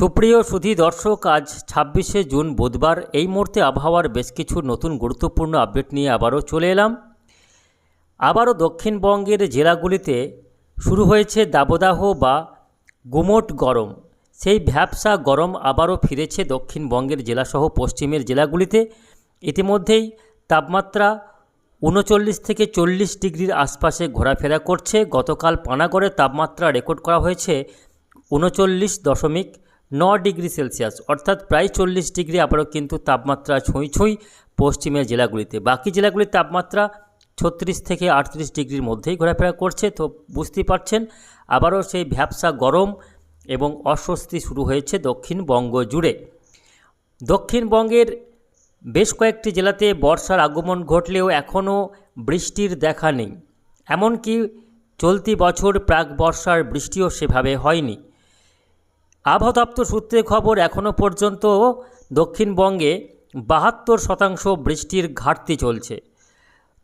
সুপ্রিয় সুধী দর্শক, আজ ছাব্বিশে জুন বুধবার। এই মুহূর্তে আবহাওয়ার বেশ কিছু নতুন গুরুত্বপূর্ণ আপডেট নিয়ে আবারও চলে এলাম। আবারও দক্ষিণবঙ্গের জেলাগুলিতে শুরু হয়েছে দাবদাহ বা গুমোট গরম। সেই ভ্যাবসা গরম আবারও ফিরেছে দক্ষিণবঙ্গের জেলাসহ পশ্চিমের জেলাগুলিতে। ইতিমধ্যেই তাপমাত্রা উনচল্লিশ থেকে চল্লিশ ডিগ্রির আশপাশে ঘোরাফেরা করছে। গতকাল পানাগড়ে তাপমাত্রা রেকর্ড করা হয়েছে উনচল্লিশ দশমিক ন ডিগ্রি সেলসিয়াস, অর্থাৎ প্রায় চল্লিশ ডিগ্রি আবারও কিন্তু তাপমাত্রা ছুঁই ছুঁই পশ্চিমের জেলাগুলিতে। বাকি জেলাগুলির তাপমাত্রা ছত্রিশ থেকে আটত্রিশ ডিগ্রির মধ্যেই ঘোরাফেরা করছে, তো বুঝতেই পারছেন। আবারও সেই ভ্যাবসা গরম এবং অস্বস্তি শুরু হয়েছে দক্ষিণবঙ্গ জুড়ে। দক্ষিণবঙ্গের বেশ কয়েকটি জেলাতে বর্ষার আগমন ঘটলেও এখনও বৃষ্টির দেখা নেই। এমনকি চলতি বছর প্রাক বর্ষার বৃষ্টিও সেভাবে হয়নি। আবহাওয়া দপ্তর সূত্রে খবর এখনও পর্যন্ত দক্ষিণবঙ্গে বাহাত্তর শতাংশ বৃষ্টির ঘাটতি চলছে।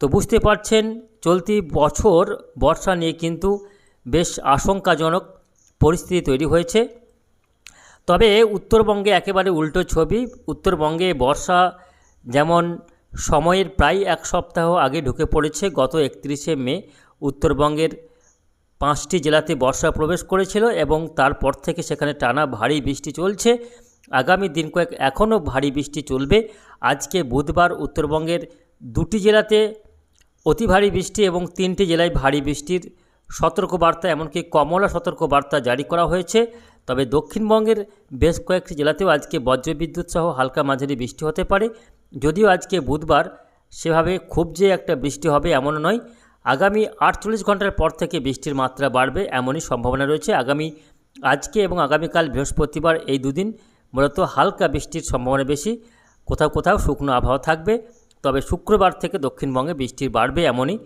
তো বুঝতে পারছেন, চলতি বছর বর্ষা নিয়ে কিন্তু বেশ আশঙ্কাজনক পরিস্থিতি তৈরি হয়েছে। তবে উত্তরবঙ্গে একেবারে উল্টো ছবি, উত্তরবঙ্গে বর্ষা যেমন সময়ের প্রায় এক সপ্তাহ আগে ঢুকে পড়েছে, গত একত্রিশে মে উত্তরবঙ্গের পাঁচটি জেলাতে বর্ষা প্রবেশ করেছিল এবং তারপর থেকে সেখানে টানা ভারী বৃষ্টি চলছে। আগামী দিন কয়েক এখনও ভারী বৃষ্টি চলবে। আজকে বুধবার উত্তরবঙ্গের দুটি জেলাতে অতি ভারী বৃষ্টি এবং তিনটি জেলায় ভারী বৃষ্টির সতর্কবার্তা, এমনকি কমলা সতর্কবার্তা জারি করা হয়েছে। তবে দক্ষিণবঙ্গের বেশ কয়েকটি জেলাতেও আজকে বজ্রবিদ্যুৎ সহ হালকা মাঝারি বৃষ্টি হতে পারে। যদিও আজকে বুধবার সেভাবে খুব যে একটা বৃষ্টি হবে এমন নয়। আগামী আটচল্লিশ ঘণ্টার পর থেকে বৃষ্টির মাত্রা বাড়বে, এমনই সম্ভাবনা রয়েছে। আগামী আজকে এবং আগামীকাল বৃহস্পতিবার এই দুদিন মূলত হালকা বৃষ্টির সম্ভাবনা বেশি। কোথাও কোথাও শুকনো আবহাওয়া থাকবে, তবে শুক্রবার থেকে দক্ষিণবঙ্গে বৃষ্টি বাড়বে এমনই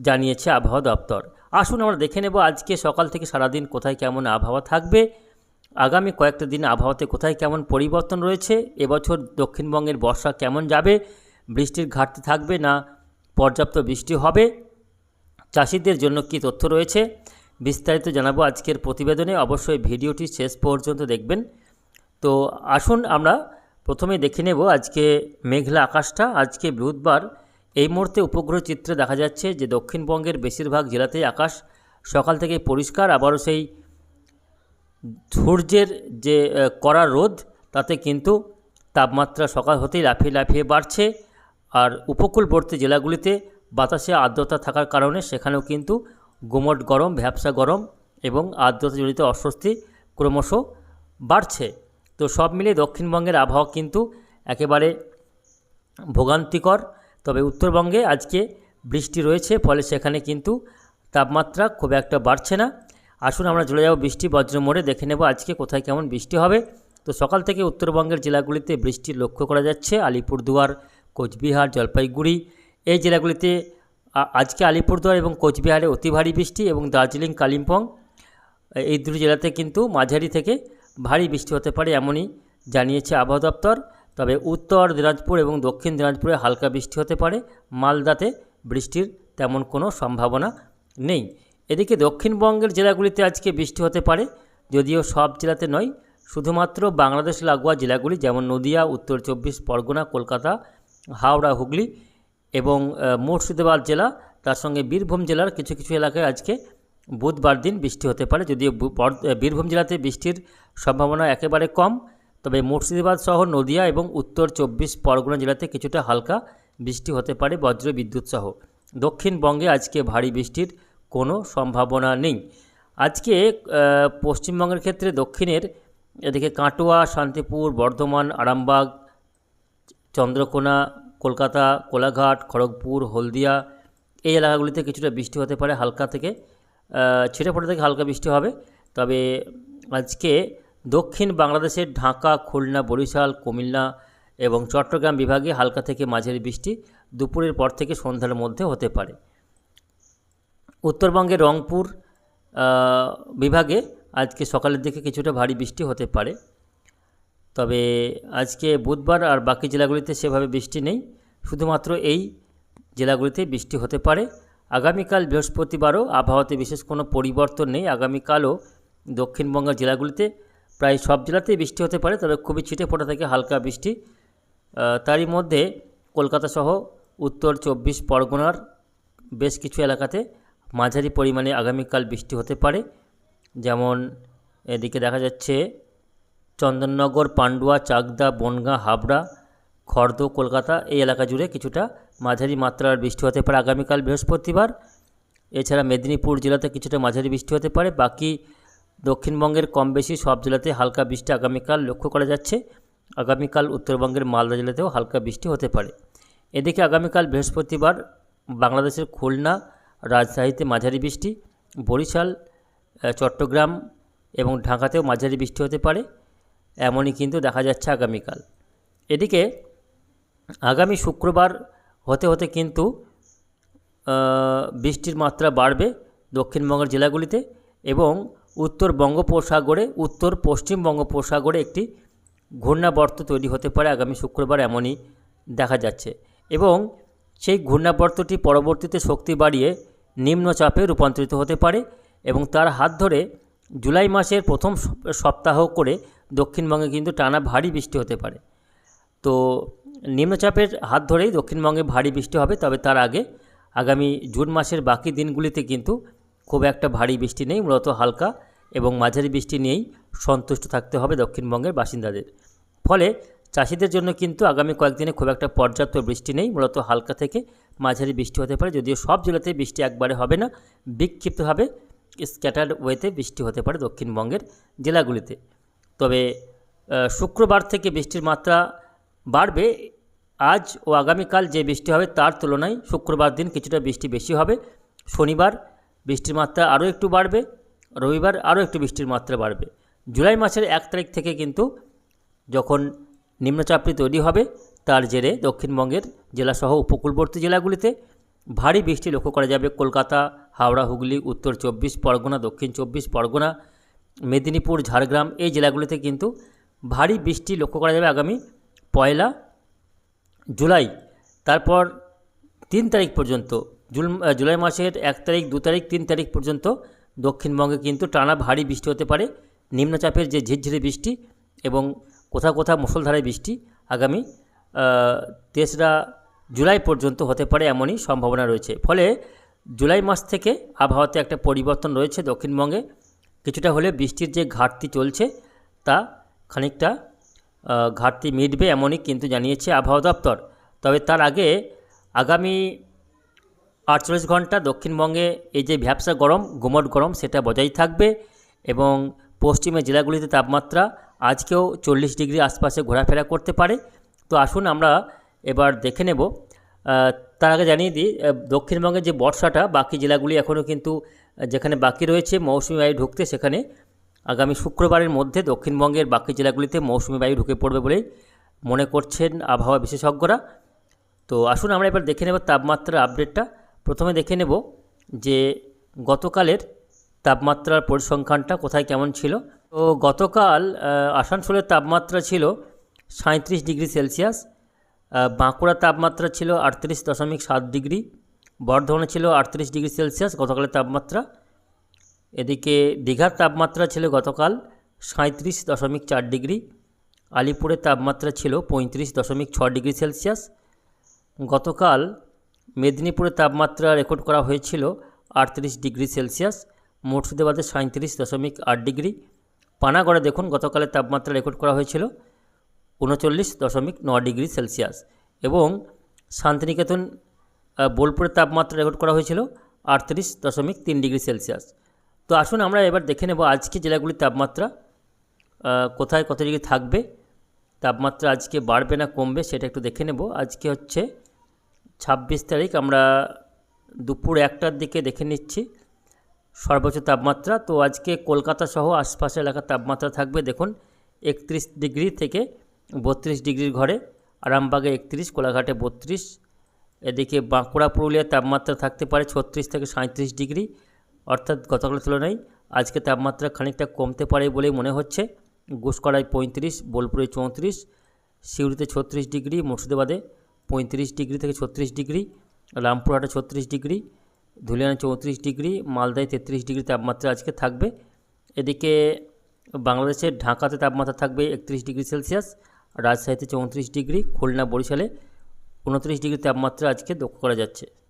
জানিয়েছে আবহাওয়া দপ্তর। আসুন আমরা দেখে নেব আজকে সকাল থেকে সারাদিন কোথায় কেমন আবহাওয়া থাকবে। আগামী কয়েকটা দিন আবহাওয়াতে কোথায় কেমন পরিবর্তন রয়েছে? এবছর দক্ষিণবঙ্গের বর্ষা কেমন যাবে? বৃষ্টির ঘাটতি থাকবে না পর্যাপ্ত বৃষ্টি হবে? চাষিদের জন্য কি তথ্য রয়েছে? বিস্তারিত জানাব আজকের প্রতিবেদনে। অবশ্যই ভিডিওটি শেষ পর্যন্ত দেখবেন। তো আসুন আমরা প্রথমে দেখে নেব আজকে মেঘলা আকাশটা। আজকে বুধবার এই মুহূর্তে উপগ্রহ চিত্রে দেখা যাচ্ছে যে দক্ষিণবঙ্গের বেশিরভাগ জেলাতেই আকাশ সকাল থেকে পরিষ্কার। আবারও সেই সূর্যের যে কড়া রোদ, তাতে কিন্তু তাপমাত্রা সকাল হতেই লাফিয়ে লাফিয়ে বাড়ছে। আর উপকূলবর্তী জেলাগুলিতে বাতাসে আর্দ্রতা থাকার কারণে সেখানেও কিন্তু গুমট গরম, ভ্যাবসা গরম এবং আর্দ্রতা জড়িত অস্বস্তি ক্রমশ বাড়ছে। তো সব মিলিয়ে দক্ষিণবঙ্গের আবহাওয়া কিন্তু একেবারে ভোগান্তিকর। তবে উত্তরবঙ্গে আজকে বৃষ্টি রয়েছে, ফলে সেখানে কিন্তু তাপমাত্রা খুব একটা বাড়ছে না। আসুন আমরা চলে যাব বৃষ্টি বজ্র মোড়ে, দেখে নেব আজকে কোথায় কেমন বৃষ্টি হবে। তো সকাল থেকে উত্তরবঙ্গের জেলাগুলিতে বৃষ্টি লক্ষ্য করা যাচ্ছে, আলিপুরদুয়ার, কোচবিহার, জলপাইগুড়ি এই জেলাগুলিতে আজকে আলিপুরদুয়ার এবং কোচবিহারে অতি ভারী বৃষ্টি এবং দার্জিলিং, কালিম্পং এই দুটি জেলাতে কিন্তু মাঝারি থেকে ভারী বৃষ্টি হতে পারে এমনই জানিয়েছে আবহাওয়া দপ্তর। তবে উত্তর দিনাজপুর এবং দক্ষিণ দিনাজপুরে হালকা বৃষ্টি হতে পারে। মালদাতে বৃষ্টির তেমন কোনো সম্ভাবনা নেই। এদিকে দক্ষিণবঙ্গের জেলাগুলিতে আজকে বৃষ্টি হতে পারে, যদিও সব জেলাতে নয়। শুধুমাত্র বাংলাদেশ লাগোয়া জেলাগুলি যেমন নদিয়া, উত্তর চব্বিশ, পরগনা, কলকাতা, হাওড়া, হুগলি এবং মুর্শিদাবাদ জেলা, তার সঙ্গে বীরভূম জেলার কিছু কিছু এলাকায় আজকে বুধবার দিন বৃষ্টি হতে পারে। যদিও বীরভূম জেলাতে বৃষ্টির সম্ভাবনা একেবারে কম, তবে মুর্শিদাবাদ সহ নদিয়া এবং উত্তর চব্বিশ পরগনা জেলাতে কিছুটা হালকা বৃষ্টি হতে পারে বজ্র বিদ্যুৎ সহ। দক্ষিণবঙ্গে আজকে ভারী বৃষ্টির কোনো সম্ভাবনা নেই। আজকে পশ্চিমবঙ্গের ক্ষেত্রে দক্ষিণের এদিকে কাটোয়া, শান্তিপুর, বর্ধমান, আরামবাগ, চন্দ্রকোনা কলকাতা কোলাঘাট খড়গপুর হলদিয়া এই এলাকাগুলিতে কিছুটা বৃষ্টি হতে পারে হালকা থেকে আহ, ছিটে ফোটা থেকে হালকা বৃষ্টি হবে। তবে আজকে দক্ষিণ বাংলাদেশের ঢাকা খুলনা বরিশাল কুমিল্লা এবং চট্টগ্রাম বিভাগে হালকা থেকে মাঝারি বৃষ্টি দুপুরের পর থেকে সন্ধ্যার মধ্যে হতে পারে। উত্তরবঙ্গের রংপুর বিভাগে আজকে সকালের দিকে কিছুটা ভারী বৃষ্টি হতে পারে। তবে আজকে বুধবার আর বাকি জেলাগুলিতে সেভাবে বৃষ্টি নেই। শুধুমাত্র এই জেলাগুলিতে বৃষ্টি হতে পারে। আগামীকাল বৃহস্পতিবারও আবহাওয়াতে বিশেষ কোনো পরিবর্তন নেই। আগামীকালও দক্ষিণবঙ্গের জেলাগুলিতে প্রায় সব জেলাতেই বৃষ্টি হতে পারে, তবে খুবই ছিটে ফোটা থেকে হালকা বৃষ্টি। তারই মধ্যে কলকাতা সহ উত্তর চব্বিশ পরগনার বেশ কিছু এলাকাতে মাঝারি পরিমাণে আগামীকাল বৃষ্টি হতে পারে। যেমন এদিকে দেখা যাচ্ছে চন্দননগর, পান্ডুয়া, চাকদা, বনগাঁ, হাবড়া, খর্দ, কলকাতা এই এলাকা জুড়ে কিছুটা মাঝারি মাত্রার বৃষ্টি হতে পারে। আগামীকাল বৃহস্পতিবার, এছাড়া মেদিনীপুর জেলাতে কিছুটা মাঝারি বৃষ্টি হতে পারে। বাকি দক্ষিণবঙ্গের কম বেশি সব জেলাতে হালকা বৃষ্টি আগামীকাল লক্ষ্য করা যাচ্ছে। আগামীকাল উত্তরবঙ্গের মালদা জেলাতেও হালকা বৃষ্টি হতে পারে। এদিকে আগামীকাল বৃহস্পতিবার বাংলাদেশের খুলনা, রাজশাহীতে মাঝারি বৃষ্টি, বরিশাল চট্টগ্রাম এবং ঢাকাতেও মাঝারি বৃষ্টি হতে পারে। এমনই কিন্তু দেখা যাচ্ছে আগামীকাল। এদিকে আগামী শুক্রবার হতে হতে কিন্তু বৃষ্টির মাত্রা বাড়বে দক্ষিণবঙ্গের জেলাগুলিতে এবং উত্তর বঙ্গোপসাগরে, উত্তর পশ্চিম বঙ্গোপসাগরে একটি ঘূর্ণাবর্ত তৈরি হতে পারে আগামী শুক্রবার এমনই দেখা যাচ্ছে। এবং সেই ঘূর্ণাবর্তটি পরবর্তীতে শক্তি বাড়িয়ে নিম্নচাপে রূপান্তরিত হতে পারে এবং তার হাত ধরে জুলাই মাসের প্রথম সপ্তাহ করে দক্ষিণবঙ্গে কিন্তু টানা ভারী বৃষ্টি হতে পারে। তো নিম্নচাপের হাত ধরেই দক্ষিণবঙ্গে ভারী বৃষ্টি হবে, তবে তার আগে আগামী জুন মাসের বাকি দিনগুলিতে কিন্তু খুব একটা ভারী বৃষ্টি নেই, মূলত হালকা এবং মাঝারি বৃষ্টি নিয়েই সন্তুষ্ট থাকতে হবে দক্ষিণবঙ্গের বাসিন্দাদের। ফলে চাষিদের জন্য কিন্তু আগামী কয়েকদিনে খুব একটা পর্যাপ্ত বৃষ্টি নেই, মূলত হালকা থেকে মাঝারি বৃষ্টি হতে পারে, যদিও সব জেলাতে বৃষ্টি একবারে হবে না, বিক্ষিপ্তভাবে স্ক্যাটার্ড ওয়েতে বৃষ্টি হতে পারে দক্ষিণবঙ্গের জেলাগুলিতে। তবে শুক্রবার থেকে বৃষ্টির মাত্রা বাড়বে। আজ ও আগামীকাল যে বৃষ্টি হবে তার তুলনায় শুক্রবার দিন কিছুটা বৃষ্টি বেশি হবে। শনিবার বৃষ্টির মাত্রা আরও একটু বাড়বে, রবিবার আরও একটু বৃষ্টির মাত্রা বাড়বে। জুলাই মাসের এক তারিখ থেকে কিন্তু যখন নিম্নচাপটি তৈরি হবে, তার জেরে দক্ষিণবঙ্গের জেলাসহ উপকূলবর্তী জেলাগুলিতে ভারী বৃষ্টি লক্ষ্য করা যাবে। কলকাতা, হাওড়া, হুগলি, উত্তর চব্বিশ পরগনা, দক্ষিণ চব্বিশ পরগনা মেদিনীপুর, ঝাড়গ্রাম এই জেলাগুলিতে কিন্তু ভারী বৃষ্টি লক্ষ্য করা যাবে আগামী পয়লা জুলাই। তারপর তিন তারিখ পর্যন্ত, জুল জুলাই মাসের এক তারিখ, দু তারিখ, তিন তারিখ পর্যন্ত দক্ষিণবঙ্গে কিন্তু টানা ভারী বৃষ্টি হতে পারে। নিম্নচাপের যে ঝিরঝিরে বৃষ্টি এবং কোথাও কোথাও মুষলধারে বৃষ্টি আগামী তেসরা জুলাই পর্যন্ত হতে পারে এমনই সম্ভাবনা রয়েছে। ফলে জুলাই মাস থেকে আবহাওয়াতে একটা পরিবর্তন রয়েছে দক্ষিণবঙ্গে। কিছুটা হলে বৃষ্টির যে ঘাটতি চলছে তা খানিকটা ঘাটতি মিটবে এমনই কিন্তু জানিয়েছে আবহাওয়া দপ্তর। তবে তার আগে আগামী আটচল্লিশ ঘণ্টা দক্ষিণবঙ্গে এই যে ভ্যাবসা গরম গুমট গরম সেটা বজায় থাকবে এবং পশ্চিমের জেলাগুলিতে তাপমাত্রা আজকেও চল্লিশ ডিগ্রি আশপাশে ঘোরাফেরা করতে পারে। তো আসুন আমরা এবার দেখে নেব। তার আগে জানিয়ে দিই আহ, দক্ষিণবঙ্গের যে বর্ষাটা বাকি জেলাগুলি এখনও কিন্তু যেখানে বাকি রয়েছে মৌসুমি বায়ু ঢুকতে সেখানে আগামী শুক্রবারের মধ্যে দক্ষিণবঙ্গের বাকি জেলাগুলিতে মৌসুমি বায়ু ঢুকে পড়বে বলেই মনে করছেন আবহাওয়া বিশেষজ্ঞরা। তো আসুন আমরা এবার দেখে নেব তাপমাত্রার আপডেটটা প্রথমে দেখে নেব যে গতকালের তাপমাত্রার পরিসংখ্যানটা কোথায় কেমন ছিল। তো গতকাল আসানসোলের তাপমাত্রা ছিল সাঁত্রিশ ডিগ্রি সেলসিয়াস বাঁকুড়ার তাপমাত্রা ছিল আটত্রিশ দশমিক সাত ডিগ্রি বর্ধমানে ছিল আটত্রিশ ডিগ্রি সেলসিয়াস, গতকালের তাপমাত্রা। এদিকে দীঘার তাপমাত্রা ছিল গতকাল সাঁত্রিশ দশমিক চার ডিগ্রি, আলিপুরের তাপমাত্রা ছিল পঁয়ত্রিশ দশমিক ছ ডিগ্রি সেলসিয়াস। গতকাল মেদিনীপুরের তাপমাত্রা রেকর্ড করা হয়েছিল আটত্রিশ ডিগ্রি সেলসিয়াস, মুর্শিদাবাদে সাঁত্রিশ দশমিক আট ডিগ্রি। পানাগড়ে দেখুন, গতকালের তাপমাত্রা রেকর্ড করা হয়েছিল উনচল্লিশ দশমিক ন ডিগ্রি সেলসিয়াস এবং শান্তিনিকেতন বোলপুরের তাপমাত্রা রেকর্ড করা হয়েছিল আটত্রিশ দশমিক তিন ডিগ্রি সেলসিয়াস। তো আসুন আমরা এবার দেখে নেব আজকে জেলাগুলির তাপমাত্রা কোথায় কত ডিগ্রি থাকবে, তাপমাত্রা আজকে বাড়বে না কমবে সেটা একটু দেখে নেব। আজকে হচ্ছে ছাব্বিশ তারিখ, আমরা দুপুর একটার দিকে দেখে নিচ্ছি সর্বোচ্চ তাপমাত্রা। তো আজকে কলকাতা সহ আশপাশের এলাকার তাপমাত্রা থাকবে দেখুন একত্রিশ ডিগ্রি থেকে বত্রিশ ডিগ্রির ঘরে, আরামবাগে একত্রিশ, কোলাঘাটে বত্রিশ এদিকে বাঁকুড়া পুরুলিয়ার তাপমাত্রা থাকতে পারে ছত্রিশ থেকে সাঁত্রিশ ডিগ্রি, অর্থাৎ গতকালের তুলনায় আজকে তাপমাত্রা খানিকটা কমতে পারে বলেই মনে হচ্ছে। গুসকরায় পঁয়ত্রিশ, বোলপুরে চৌত্রিশ, সিউড়িতে ছত্রিশ ডিগ্রি, মুর্শিদাবাদে পঁয়ত্রিশ ডিগ্রি থেকে ছত্রিশ ডিগ্রি, রামপুরহাটে ছত্রিশ ডিগ্রি, ধুলিয়ানে চৌত্রিশ ডিগ্রি, মালদায় তেত্রিশ ডিগ্রি তাপমাত্রা আজকে থাকবে। এদিকে বাংলাদেশের ঢাকাতে তাপমাত্রা থাকবে একত্রিশ ডিগ্রি সেলসিয়াস, রাজশাহীতে চৌত্রিশ ডিগ্রি, খুলনা, বরিশালে উনত্রিশ ডিগ্রি তাপমাত্রা আজকে লক্ষ্য করা যাচ্ছে।